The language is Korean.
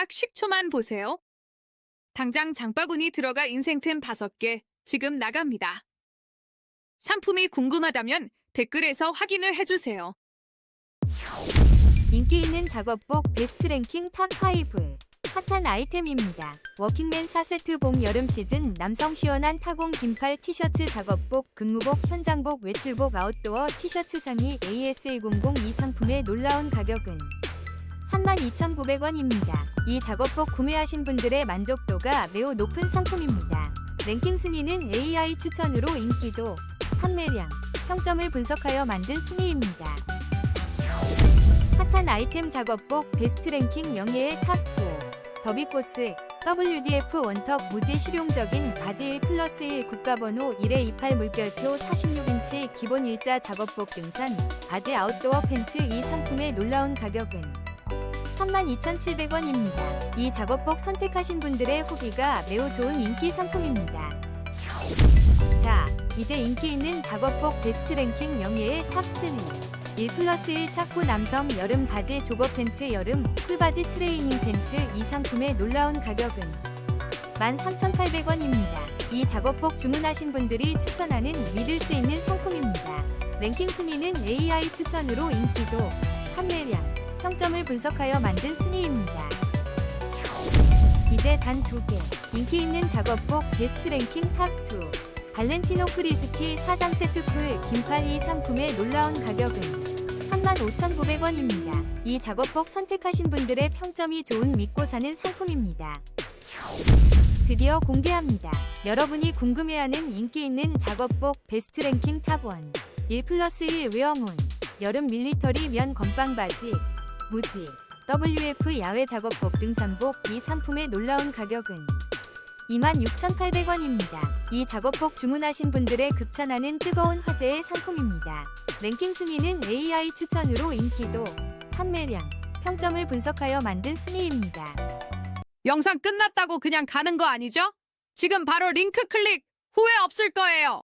딱 10초만 보세요. 당장 장바구니 들어가 인생템 5개 지금 나갑니다. 상품이 궁금하다면 댓글에서 확인을 해주세요. 인기 있는 작업복 베스트 랭킹 탑5 핫한 아이템입니다. 워킹맨 4세트 봄 여름 시즌 남성 시원한 타공 긴팔 티셔츠 작업복 근무복 현장복 외출복 아웃도어 티셔츠 상의 AS200 이 상품의 놀라운 가격은 32,900원입니다. 이 작업복 구매하신 분들의 만족도가 매우 높은 상품입니다. 랭킹 순위는 AI 추천으로 인기도, 판매량, 평점을 분석하여 만든 순위입니다. 핫한 아이템 작업복 베스트 랭킹 영예의 탑4 더비코스 WDF 원턱 무지 실용적인 바지 1 플러스 1 국가번호 1에 28 물결표 46인치 기본 일자 작업복 등산 바지 아웃도어 팬츠 이 상품의 놀라운 가격은 32,700원입니다. 이 작업복 선택하신 분들의 후기가 매우 좋은 인기 상품입니다. 자, 이제 인기 있는 작업복 베스트 랭킹 영예의 탑3 1 플러스 1 차코 남성 여름 바지 조거 팬츠 여름 풀바지 트레이닝 팬츠 이 상품의 놀라운 가격은 13,800원입니다. 이 작업복 주문하신 분들이 추천하는 믿을 수 있는 상품입니다. 랭킹 순위는 AI 추천으로 인기도, 판매량, 평점을 분석하여 만든 순위입니다. 이제 단 두 개. 인기 있는 작업복 베스트 랭킹 탑2 발렌티노 크리스티 4장 세트 쿨 긴팔 이 상품의 놀라운 가격은 35,900원입니다. 이 작업복 선택하신 분들의 평점이 좋은 믿고 사는 상품입니다. 드디어 공개합니다. 여러분이 궁금해하는 인기 있는 작업복 베스트 랭킹 탑1 1 플러스 1 웨어문 여름 밀리터리 면 건빵 바지 무지 WF 야외 작업복 등산복 이 상품의 놀라운 가격은 26,800원입니다. 이 작업복 주문하신 분들의 극찬하는 뜨거운 화제의 상품입니다. 랭킹 순위는 AI 추천으로 인기도, 판매량, 평점을 분석하여 만든 순위입니다. 영상 끝났다고 그냥 가는 거 아니죠? 지금 바로 링크 클릭 후회 없을 거예요.